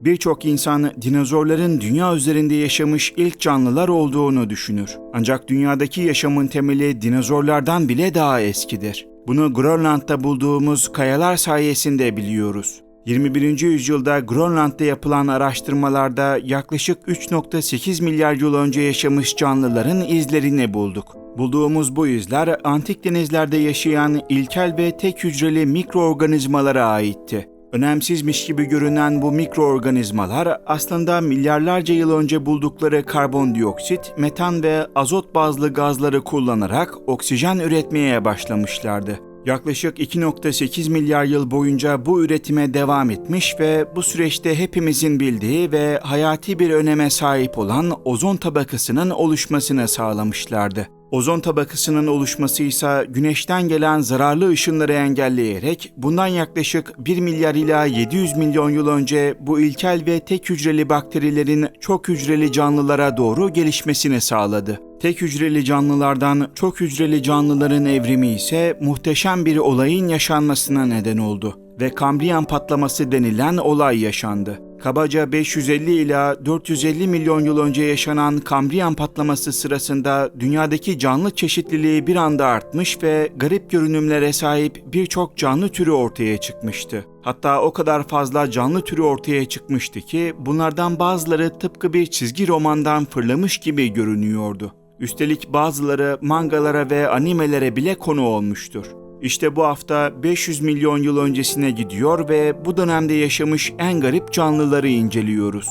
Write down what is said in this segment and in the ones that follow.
Birçok insan dinozorların dünya üzerinde yaşamış ilk canlılar olduğunu düşünür. Ancak dünyadaki yaşamın temeli dinozorlardan bile daha eskidir. Bunu Grönland'da bulduğumuz kayalar sayesinde biliyoruz. 21. yüzyılda Grönland'da yapılan araştırmalarda yaklaşık 3.8 milyar yıl önce yaşamış canlıların izlerini bulduk. Bulduğumuz bu izler antik denizlerde yaşayan ilkel ve tek hücreli mikroorganizmalara aitti. Önemsizmiş gibi görünen bu mikroorganizmalar aslında milyarlarca yıl önce buldukları karbondioksit, metan ve azot bazlı gazları kullanarak oksijen üretmeye başlamışlardı. Yaklaşık 2.8 milyar yıl boyunca bu üretime devam etmiş ve bu süreçte hepimizin bildiği ve hayati bir öneme sahip olan ozon tabakasının oluşmasını sağlamışlardı. Ozon tabakasının oluşması ise güneşten gelen zararlı ışınları engelleyerek bundan yaklaşık 1 milyar ila 700 milyon yıl önce bu ilkel ve tek hücreli bakterilerin çok hücreli canlılara doğru gelişmesini sağladı. Tek hücreli canlılardan çok hücreli canlıların evrimi ise muhteşem bir olayın yaşanmasına neden oldu ve Kambriyan patlaması denilen olay yaşandı. Kabaca 550 ila 450 milyon yıl önce yaşanan Kambriyan patlaması sırasında dünyadaki canlı çeşitliliği bir anda artmış ve garip görünümlere sahip birçok canlı türü ortaya çıkmıştı. Hatta o kadar fazla canlı türü ortaya çıkmıştı ki bunlardan bazıları tıpkı bir çizgi romandan fırlamış gibi görünüyordu. Üstelik bazıları mangalara ve animelere bile konu olmuştur. İşte bu hafta 500 milyon yıl öncesine gidiyor ve bu dönemde yaşamış en garip canlıları inceliyoruz.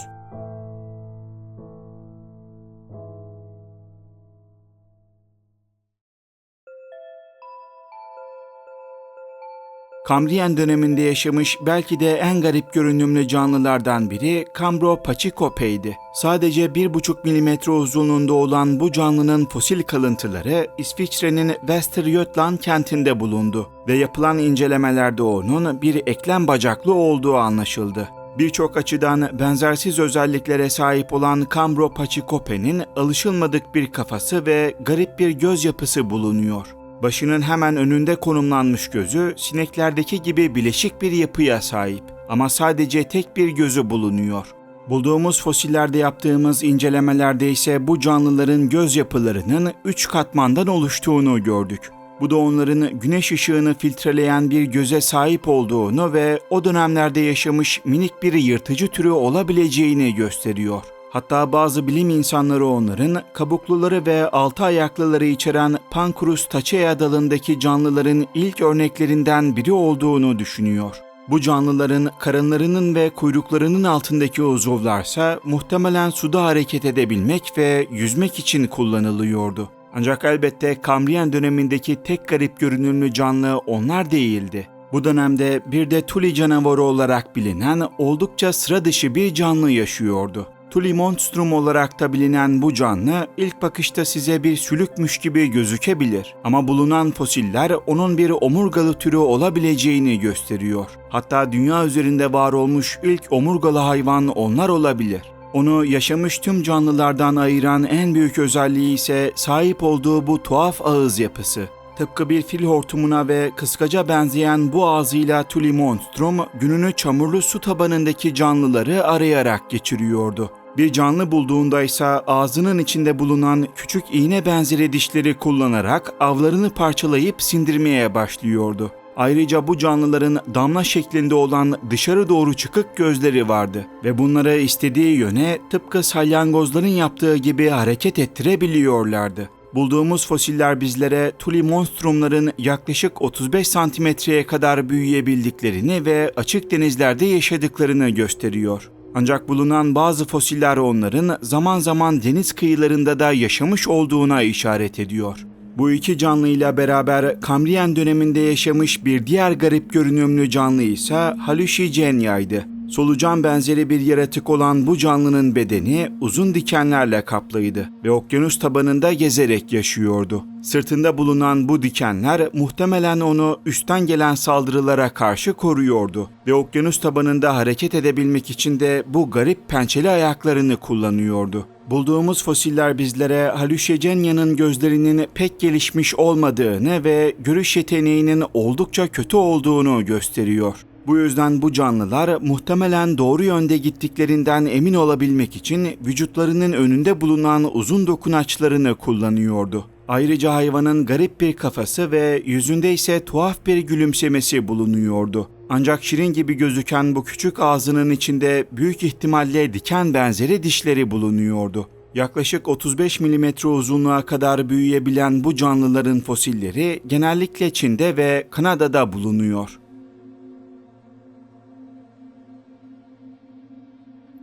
Kambriyen döneminde yaşamış belki de en garip görünümlü canlılardan biri Cambropachycope'ydi. Sadece 1,5 mm uzunluğunda olan bu canlının fosil kalıntıları İsviçre'nin Västergötland kentinde bulundu ve yapılan incelemelerde onun bir eklem bacaklı olduğu anlaşıldı. Birçok açıdan benzersiz özelliklere sahip olan Cambropachycope'nin alışılmadık bir kafası ve garip bir göz yapısı bulunuyor. Başının hemen önünde konumlanmış gözü sineklerdeki gibi bileşik bir yapıya sahip ama sadece tek bir gözü bulunuyor. Bulduğumuz fosillerde yaptığımız incelemelerde ise bu canlıların göz yapılarının üç katmandan oluştuğunu gördük. Bu da onların güneş ışığını filtreleyen bir göze sahip olduğunu ve o dönemlerde yaşamış minik bir yırtıcı türü olabileceğini gösteriyor. Hatta bazı bilim insanları onların kabukluları ve altı ayaklıları içeren Pancrus taçea dalındaki canlıların ilk örneklerinden biri olduğunu düşünüyor. Bu canlıların karınlarının ve kuyruklarının altındaki uzuvlarsa muhtemelen suda hareket edebilmek ve yüzmek için kullanılıyordu. Ancak elbette Kambriyen dönemindeki tek garip görünümlü canlı onlar değildi. Bu dönemde bir de Tuli canavarı olarak bilinen oldukça sıra dışı bir canlı yaşıyordu. Tuli monstrum olarak da bilinen bu canlı ilk bakışta size bir sülükmüş gibi gözükebilir ama bulunan fosiller onun bir omurgalı türü olabileceğini gösteriyor. Hatta dünya üzerinde var olmuş ilk omurgalı hayvan onlar olabilir. Onu yaşamış tüm canlılardan ayıran en büyük özelliği ise sahip olduğu bu tuhaf ağız yapısı. Tıpkı bir fil hortumuna ve kıskaca benzeyen bu ağzıyla Tuli Monstrum gününü çamurlu su tabanındaki canlıları arayarak geçiriyordu. Bir canlı bulduğunda ise ağzının içinde bulunan küçük iğne benzeri dişleri kullanarak avlarını parçalayıp sindirmeye başlıyordu. Ayrıca bu canlıların damla şeklinde olan dışarı doğru çıkık gözleri vardı ve bunları istediği yöne tıpkı salyangozların yaptığı gibi hareket ettirebiliyorlardı. Bulduğumuz fosiller bizlere Tuli monstrumların yaklaşık 35 santimetreye kadar büyüyebildiklerini ve açık denizlerde yaşadıklarını gösteriyor. Ancak bulunan bazı fosiller onların zaman zaman deniz kıyılarında da yaşamış olduğuna işaret ediyor. Bu iki canlıyla beraber Kambriyen döneminde yaşamış bir diğer garip görünümlü canlı ise Halüshigenya'ydı. Solucan benzeri bir yaratık olan bu canlının bedeni uzun dikenlerle kaplıydı ve okyanus tabanında gezerek yaşıyordu. Sırtında bulunan bu dikenler muhtemelen onu üstten gelen saldırılara karşı koruyordu ve okyanus tabanında hareket edebilmek için de bu garip pençeli ayaklarını kullanıyordu. Bulduğumuz fosiller bizlere Halüshegenya'nın gözlerinin pek gelişmiş olmadığını ve görüş yeteneğinin oldukça kötü olduğunu gösteriyor. Bu yüzden bu canlılar muhtemelen doğru yönde gittiklerinden emin olabilmek için vücutlarının önünde bulunan uzun dokunaçlarını kullanıyordu. Ayrıca hayvanın garip bir kafası ve yüzünde ise tuhaf bir gülümsemesi bulunuyordu. Ancak şirin gibi gözüken bu küçük ağzının içinde büyük ihtimalle diken benzeri dişleri bulunuyordu. Yaklaşık 35 milimetre uzunluğa kadar büyüyebilen bu canlıların fosilleri genellikle Çin'de ve Kanada'da bulunuyor.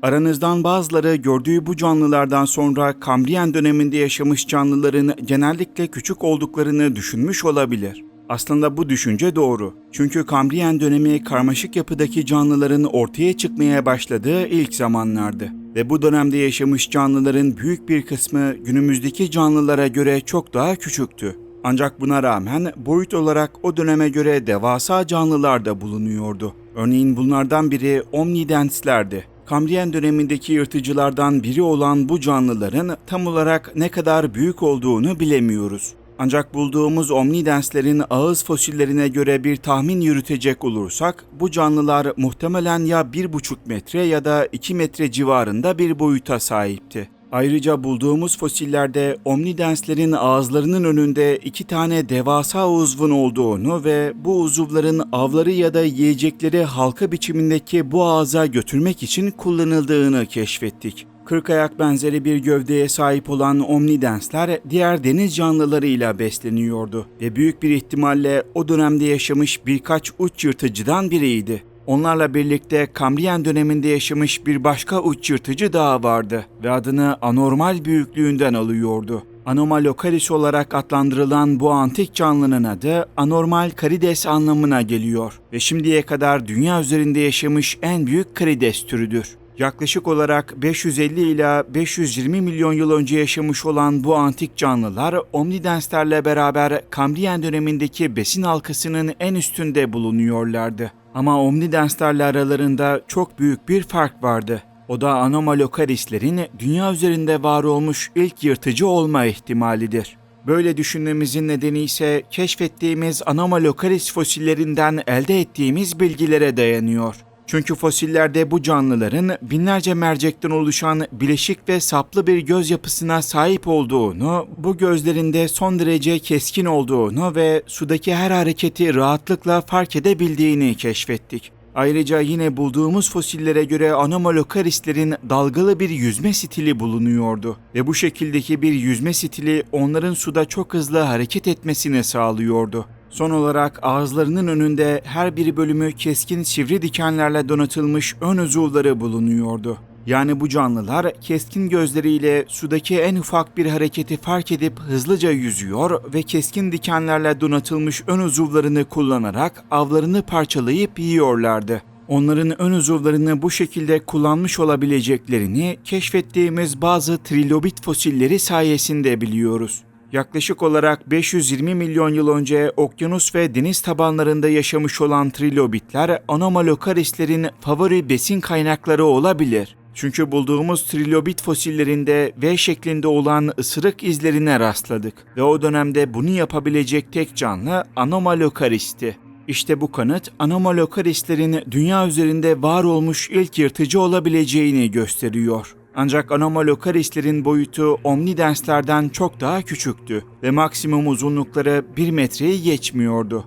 Aranızdan bazıları gördüğü bu canlılardan sonra Kambriyen döneminde yaşamış canlıların genellikle küçük olduklarını düşünmüş olabilir. Aslında bu düşünce doğru. Çünkü Kambriyen dönemi karmaşık yapıdaki canlıların ortaya çıkmaya başladığı ilk zamanlardı. Ve bu dönemde yaşamış canlıların büyük bir kısmı günümüzdeki canlılara göre çok daha küçüktü. Ancak buna rağmen boyut olarak o döneme göre devasa canlılar da bulunuyordu. Örneğin bunlardan biri Omnidenslerdi. Kambriyen dönemindeki yırtıcılardan biri olan bu canlıların tam olarak ne kadar büyük olduğunu bilemiyoruz. Ancak bulduğumuz omnidenslerin ağız fosillerine göre bir tahmin yürütecek olursak, bu canlılar muhtemelen ya 1,5 metre ya da 2 metre civarında bir boyuta sahipti. Ayrıca bulduğumuz fosillerde omnidenslerin ağızlarının önünde iki tane devasa uzvun olduğunu ve bu uzuvların avları ya da yiyecekleri halka biçimindeki bu ağza götürmek için kullanıldığını keşfettik. Kırk ayak benzeri bir gövdeye sahip olan omnidensler diğer deniz canlılarıyla besleniyordu ve büyük bir ihtimalle o dönemde yaşamış birkaç uç yırtıcıdan biriydi. Onlarla birlikte Kambriyen döneminde yaşamış bir başka uç yırtıcı daha vardı ve adını anormal büyüklüğünden alıyordu. Anomalocaris olarak adlandırılan bu antik canlının adı anormal karides anlamına geliyor ve şimdiye kadar dünya üzerinde yaşamış en büyük karides türüdür. Yaklaşık olarak 550 ila 520 milyon yıl önce yaşamış olan bu antik canlılar omnidenslerle beraber Kambriyen dönemindeki besin halkasının en üstünde bulunuyorlardı. Ama omnidenslerle aralarında çok büyük bir fark vardı. O da anomalocarislerin dünya üzerinde var olmuş ilk yırtıcı olma ihtimalidir. Böyle düşünmemizin nedeni ise keşfettiğimiz anomalocaris fosillerinden elde ettiğimiz bilgilere dayanıyor. Çünkü fosillerde bu canlıların binlerce mercekten oluşan bileşik ve saplı bir göz yapısına sahip olduğunu, bu gözlerinde son derece keskin olduğunu ve sudaki her hareketi rahatlıkla fark edebildiğini keşfettik. Ayrıca yine bulduğumuz fosillere göre anomalocarislerin dalgalı bir yüzme stili bulunuyordu ve bu şekildeki bir yüzme stili onların suda çok hızlı hareket etmesini sağlıyordu. Son olarak ağızlarının önünde her bir bölümü keskin sivri dikenlerle donatılmış ön uzuvları bulunuyordu. Yani bu canlılar keskin gözleriyle sudaki en ufak bir hareketi fark edip hızlıca yüzüyor ve keskin dikenlerle donatılmış ön uzuvlarını kullanarak avlarını parçalayıp yiyorlardı. Onların ön uzuvlarını bu şekilde kullanmış olabileceklerini keşfettiğimiz bazı trilobit fosilleri sayesinde biliyoruz. Yaklaşık olarak 520 milyon yıl önce okyanus ve deniz tabanlarında yaşamış olan trilobitler anomalocarislerin favori besin kaynakları olabilir. Çünkü bulduğumuz trilobit fosillerinde V şeklinde olan ısırık izlerine rastladık ve o dönemde bunu yapabilecek tek canlı anomalocaris'ti. İşte bu kanıt anomalocarislerin dünya üzerinde var olmuş ilk yırtıcı olabileceğini gösteriyor. Ancak anomalocarislerin boyutu omnidenslerden çok daha küçüktü ve maksimum uzunlukları 1 metreyi geçmiyordu.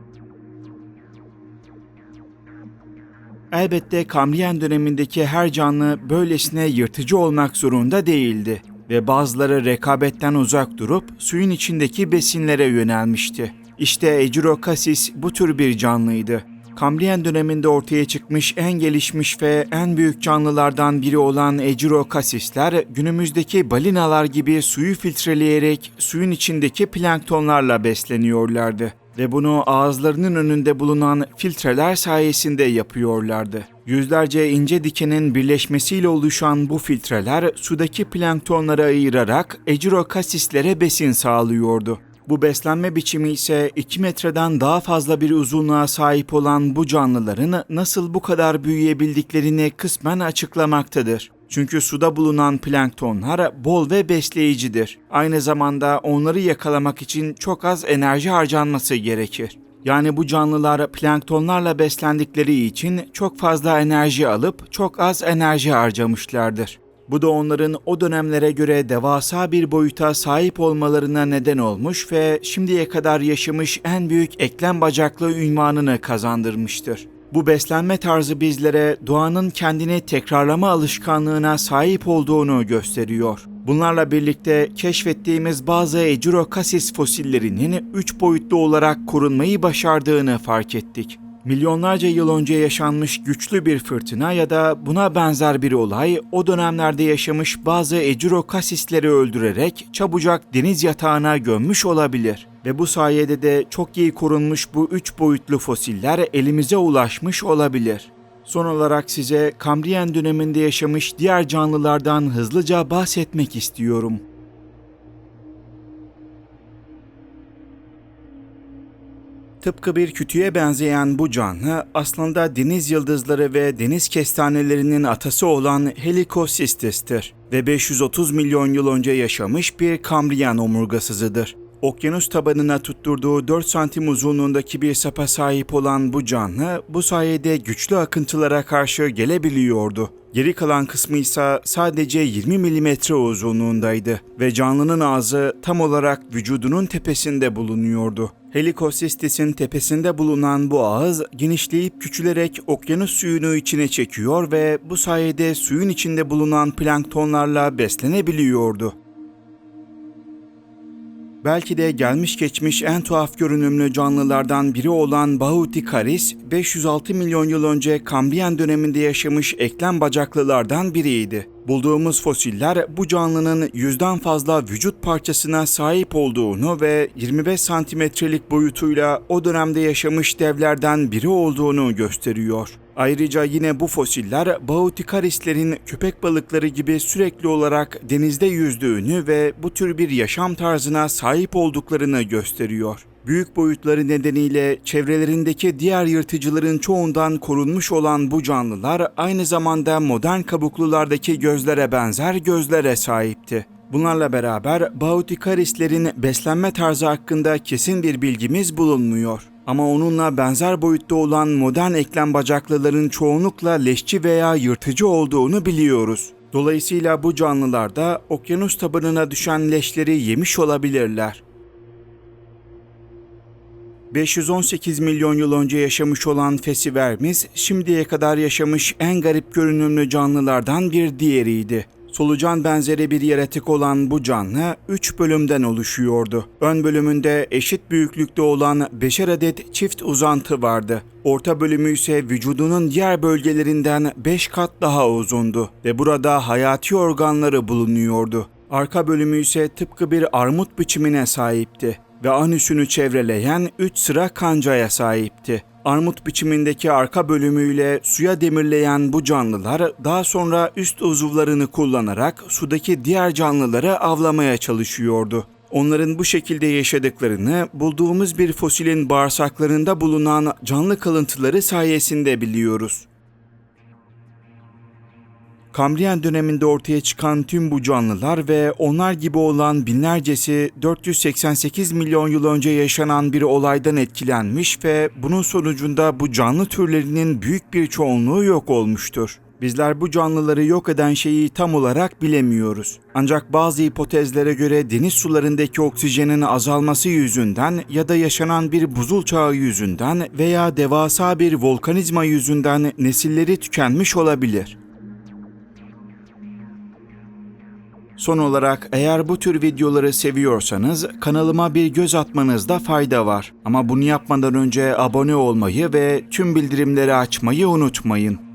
Elbette Kambriyen dönemindeki her canlı böylesine yırtıcı olmak zorunda değildi ve bazıları rekabetten uzak durup suyun içindeki besinlere yönelmişti. İşte Ecurocassis bu tür bir canlıydı. Kambriyen döneminde ortaya çıkmış en gelişmiş ve en büyük canlılardan biri olan Ecurocasisler günümüzdeki balinalar gibi suyu filtreleyerek suyun içindeki planktonlarla besleniyorlardı ve bunu ağızlarının önünde bulunan filtreler sayesinde yapıyorlardı. Yüzlerce ince dikenin birleşmesiyle oluşan bu filtreler sudaki planktonları ayırarak Ecurocasislere besin sağlıyordu. Bu beslenme biçimi ise 2 metreden daha fazla bir uzunluğa sahip olan bu canlıların nasıl bu kadar büyüyebildiklerini kısmen açıklamaktadır. Çünkü suda bulunan planktonlar bol ve besleyicidir. Aynı zamanda onları yakalamak için çok az enerji harcanması gerekir. Yani bu canlılar planktonlarla beslendikleri için çok fazla enerji alıp çok az enerji harcamışlardır. Bu da onların o dönemlere göre devasa bir boyuta sahip olmalarına neden olmuş ve şimdiye kadar yaşamış en büyük eklem bacaklı ünvanını kazandırmıştır. Bu beslenme tarzı bizlere doğanın kendini tekrarlama alışkanlığına sahip olduğunu gösteriyor. Bunlarla birlikte keşfettiğimiz bazı Ejurocasis fosillerinin üç boyutlu olarak korunmayı başardığını fark ettik. Milyonlarca yıl önce yaşanmış güçlü bir fırtına ya da buna benzer bir olay o dönemlerde yaşamış bazı Ejurokasisleri öldürerek çabucak deniz yatağına gömmüş olabilir. Ve bu sayede de çok iyi korunmuş bu üç boyutlu fosiller elimize ulaşmış olabilir. Son olarak size Kambriyen döneminde yaşamış diğer canlılardan hızlıca bahsetmek istiyorum. Tıpkı bir kütüğe benzeyen bu canlı aslında deniz yıldızları ve deniz kestanelerinin atası olan Helicosistes'tir ve 530 milyon yıl önce yaşamış bir Kambriyen omurgasızıdır. Okyanus tabanına tutturduğu 4 santim uzunluğundaki bir sapa sahip olan bu canlı bu sayede güçlü akıntılara karşı gelebiliyordu. Geri kalan kısmı ise sadece 20 milimetre uzunluğundaydı ve canlının ağzı tam olarak vücudunun tepesinde bulunuyordu. Helikosistis'in tepesinde bulunan bu ağız genişleyip küçülerek okyanus suyunu içine çekiyor ve bu sayede suyun içinde bulunan planktonlarla beslenebiliyordu. Belki de gelmiş geçmiş en tuhaf görünümlü canlılardan biri olan Bautikaris, 506 milyon yıl önce Kambriyen döneminde yaşamış eklem bacaklılardan biriydi. Bulduğumuz fosiller bu canlının yüzden fazla vücut parçasına sahip olduğunu ve 25 santimetrelik boyutuyla o dönemde yaşamış devlerden biri olduğunu gösteriyor. Ayrıca yine bu fosiller Bautikarislerin köpek balıkları gibi sürekli olarak denizde yüzdüğünü ve bu tür bir yaşam tarzına sahip olduklarını gösteriyor. Büyük boyutları nedeniyle çevrelerindeki diğer yırtıcıların çoğundan korunmuş olan bu canlılar aynı zamanda modern kabuklulardaki gözlere benzer gözlere sahipti. Bunlarla beraber Bautikarislerin beslenme tarzı hakkında kesin bir bilgimiz bulunmuyor. Ama onunla benzer boyutta olan modern eklem bacaklıların çoğunlukla leşçi veya yırtıcı olduğunu biliyoruz. Dolayısıyla bu canlılar da okyanus tabanına düşen leşleri yemiş olabilirler. 518 milyon yıl önce yaşamış olan Fesivermis, şimdiye kadar yaşamış en garip görünümlü canlılardan bir diğeriydi. Solucan benzeri bir yaratık olan bu canlı 3 bölümden oluşuyordu. Ön bölümünde eşit büyüklükte olan 5'er adet çift uzantı vardı. Orta bölümü ise vücudunun diğer bölgelerinden 5 kat daha uzundu ve burada hayati organları bulunuyordu. Arka bölümü ise tıpkı bir armut biçimine sahipti ve anüsünü çevreleyen 3 sıra kancaya sahipti. Armut biçimindeki arka bölümüyle suya demirleyen bu canlılar daha sonra üst uzuvlarını kullanarak sudaki diğer canlıları avlamaya çalışıyordu. Onların bu şekilde yaşadıklarını bulduğumuz bir fosilin bağırsaklarında bulunan canlı kalıntıları sayesinde biliyoruz. Kambriyen döneminde ortaya çıkan tüm bu canlılar ve onlar gibi olan binlercesi 488 milyon yıl önce yaşanan bir olaydan etkilenmiş ve bunun sonucunda bu canlı türlerinin büyük bir çoğunluğu yok olmuştur. Bizler bu canlıları yok eden şeyi tam olarak bilemiyoruz. Ancak bazı hipotezlere göre deniz sularındaki oksijenin azalması yüzünden ya da yaşanan bir buzul çağı yüzünden veya devasa bir volkanizma yüzünden nesilleri tükenmiş olabilir. Son olarak eğer bu tür videoları seviyorsanız kanalıma bir göz atmanızda fayda var. Ama bunu yapmadan önce abone olmayı ve tüm bildirimleri açmayı unutmayın.